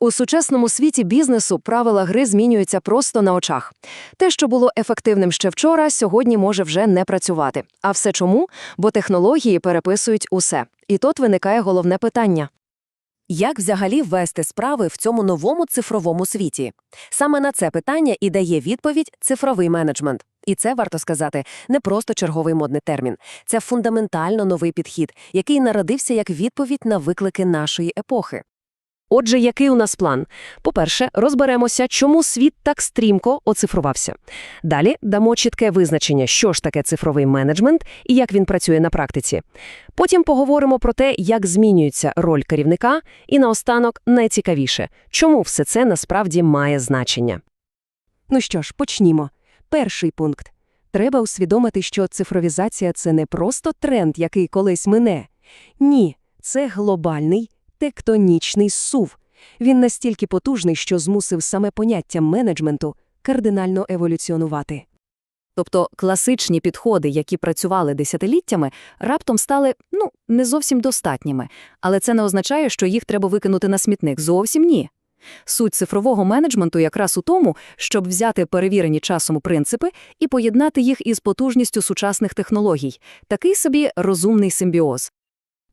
У сучасному світі бізнесу правила гри змінюються просто на очах. Те, що було ефективним ще вчора, сьогодні може вже не працювати. А все чому? Бо технології переписують усе. І тут виникає головне питання. Як взагалі вести справи в цьому новому цифровому світі? Саме на це питання і дає відповідь цифровий менеджмент. І це, варто сказати, не просто черговий модний термін. Це фундаментально новий підхід, який народився як відповідь на виклики нашої епохи. Отже, який у нас план? По-перше, розберемося, чому світ так стрімко оцифрувався. Далі дамо чітке визначення, що ж таке цифровий менеджмент і як він працює на практиці. Потім поговоримо про те, як змінюється роль керівника, і наостанок найцікавіше, чому все це насправді має значення. Ну що ж, почнімо. Перший пункт. Треба усвідомити, що цифровізація – це не просто тренд, який колись мине. Ні, це глобальний, тектонічний сув. Він настільки потужний, що змусив саме поняття менеджменту кардинально еволюціонувати. Тобто класичні підходи, які працювали десятиліттями, раптом стали, ну, не зовсім достатніми. Але це не означає, що їх треба викинути на смітник. Зовсім ні. Суть цифрового менеджменту якраз у тому, щоб взяти перевірені часом принципи і поєднати їх із потужністю сучасних технологій. Такий собі розумний симбіоз.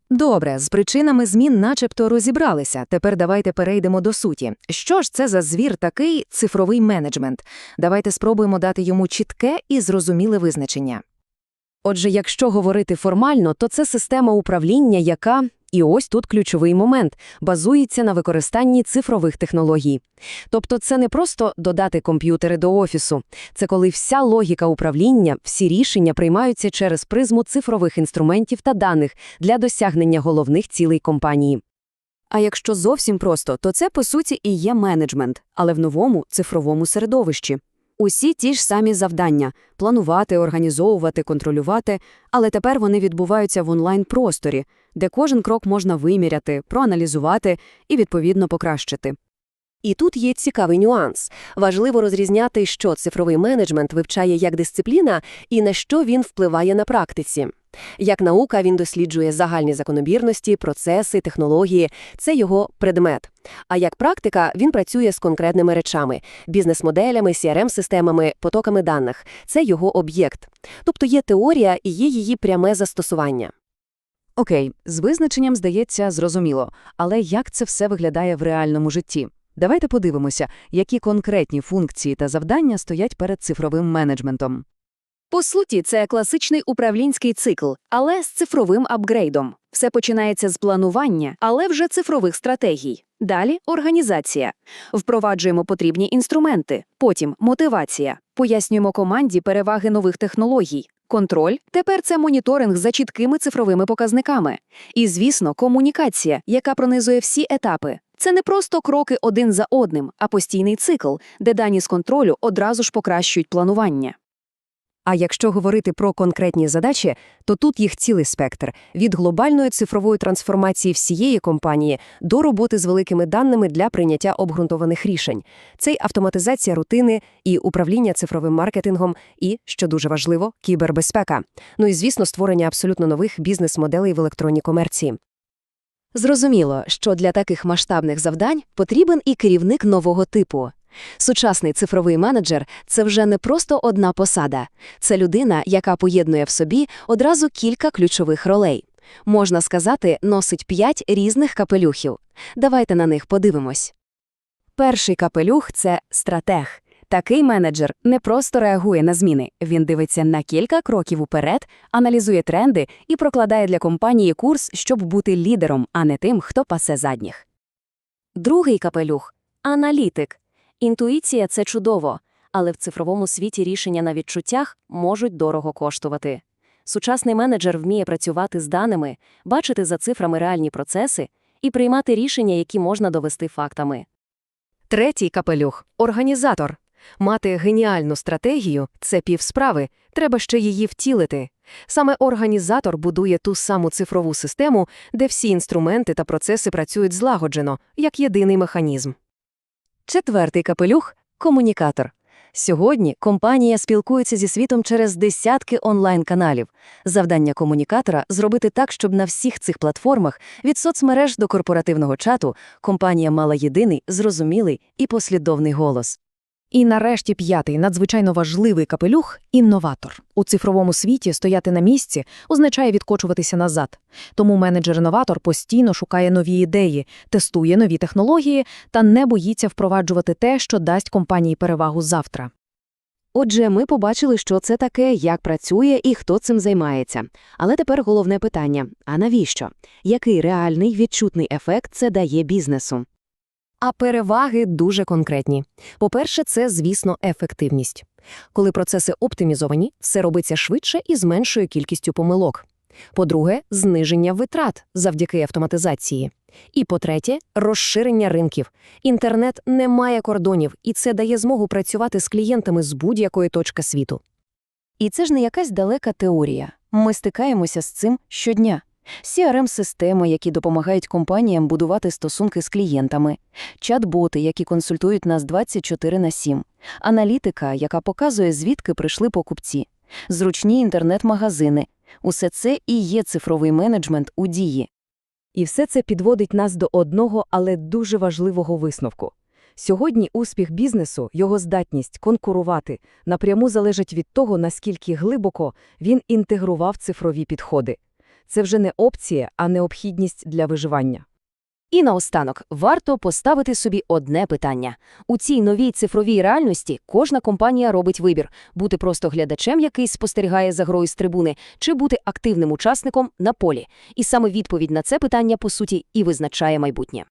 Добре, з причинами змін начебто розібралися. Тепер давайте перейдемо до суті. Що ж це за звір такий цифровий менеджмент? Давайте спробуємо дати йому чітке і зрозуміле визначення. Отже, якщо говорити формально, то це система управління, яка, і ось тут ключовий момент, базується на використанні цифрових технологій. Тобто це не просто додати комп'ютери до офісу, це коли вся логіка управління, всі рішення приймаються через призму цифрових інструментів та даних для досягнення головних цілей компанії. А якщо зовсім просто, то це, по суті, і є менеджмент, але в новому цифровому середовищі. Усі ті ж самі завдання – планувати, організовувати, контролювати, але тепер вони відбуваються в онлайн-просторі, де кожен крок можна виміряти, проаналізувати і, відповідно, покращити. І тут є цікавий нюанс. Важливо розрізняти, що цифровий менеджмент вивчає як дисципліна і на що він впливає на практиці. Як наука він досліджує загальні закономірності, процеси, технології – це його предмет. А як практика він працює з конкретними речами – бізнес-моделями, CRM-системами, потоками даних – це його об'єкт. Тобто є теорія і є її пряме застосування. Окей, з визначенням, здається, зрозуміло. Але як це все виглядає в реальному житті? Давайте подивимося, які конкретні функції та завдання стоять перед цифровим менеджментом. По суті, це класичний управлінський цикл, але з цифровим апгрейдом. Все починається з планування, але вже цифрових стратегій. Далі організація. Впроваджуємо потрібні інструменти. Потім мотивація. Пояснюємо команді переваги нових технологій. Контроль. Тепер це моніторинг за чіткими цифровими показниками. І, звісно, комунікація, яка пронизує всі етапи. Це не просто кроки один за одним, а постійний цикл, де дані з контролю одразу ж покращують планування. А якщо говорити про конкретні задачі, то тут їх цілий спектр – від глобальної цифрової трансформації всієї компанії до роботи з великими даними для прийняття обґрунтованих рішень. Це й автоматизація рутини, і управління цифровим маркетингом, і, що дуже важливо, кібербезпека. Ну і, звісно, створення абсолютно нових бізнес-моделей в електронній комерції. Зрозуміло, що для таких масштабних завдань потрібен і керівник нового типу. Сучасний цифровий менеджер – це вже не просто одна посада. Це людина, яка поєднує в собі одразу кілька ключових ролей. Можна сказати, носить п'ять різних капелюхів. Давайте на них подивимось. Перший капелюх – це стратег. Такий менеджер не просто реагує на зміни, він дивиться на кілька кроків уперед, аналізує тренди і прокладає для компанії курс, щоб бути лідером, а не тим, хто пасе задніх. Другий капелюх – аналітик. Інтуїція – це чудово, але в цифровому світі рішення на відчуттях можуть дорого коштувати. Сучасний менеджер вміє працювати з даними, бачити за цифрами реальні процеси і приймати рішення, які можна довести фактами. Третій капелюх – організатор. Мати геніальну стратегію – це півсправи, треба ще її втілити. Саме організатор будує ту саму цифрову систему, де всі інструменти та процеси працюють злагоджено, як єдиний механізм. Четвертий капелюх – комунікатор. Сьогодні компанія спілкується зі світом через десятки онлайн-каналів. Завдання комунікатора – зробити так, щоб на всіх цих платформах, від соцмереж до корпоративного чату, компанія мала єдиний, зрозумілий і послідовний голос. І нарешті п'ятий надзвичайно важливий капелюх – інноватор. У цифровому світі стояти на місці означає відкочуватися назад. Тому менеджер-інноватор постійно шукає нові ідеї, тестує нові технології та не боїться впроваджувати те, що дасть компанії перевагу завтра. Отже, ми побачили, що це таке, як працює і хто цим займається. Але тепер головне питання – а навіщо? Який реальний відчутний ефект це дає бізнесу? А переваги дуже конкретні. По-перше, це, звісно, ефективність. Коли процеси оптимізовані, все робиться швидше і з меншою кількістю помилок. По-друге, зниження витрат завдяки автоматизації. І по-третє, розширення ринків. Інтернет не має кордонів, і це дає змогу працювати з клієнтами з будь-якої точки світу. І це ж не якась далека теорія. Ми стикаємося з цим щодня. CRM-системи, які допомагають компаніям будувати стосунки з клієнтами, чат-боти, які консультують нас 24 на 7, аналітика, яка показує, звідки прийшли покупці, зручні інтернет-магазини. Усе це і є цифровий менеджмент у дії. І все це підводить нас до одного, але дуже важливого висновку. Сьогодні успіх бізнесу, його здатність конкурувати напряму залежить від того, наскільки глибоко він інтегрував цифрові підходи. Це вже не опція, а необхідність для виживання. І наостанок, варто поставити собі одне питання. У цій новій цифровій реальності кожна компанія робить вибір – бути просто глядачем, який спостерігає за грою з трибуни, чи бути активним учасником на полі. І саме відповідь на це питання, по суті, і визначає майбутнє.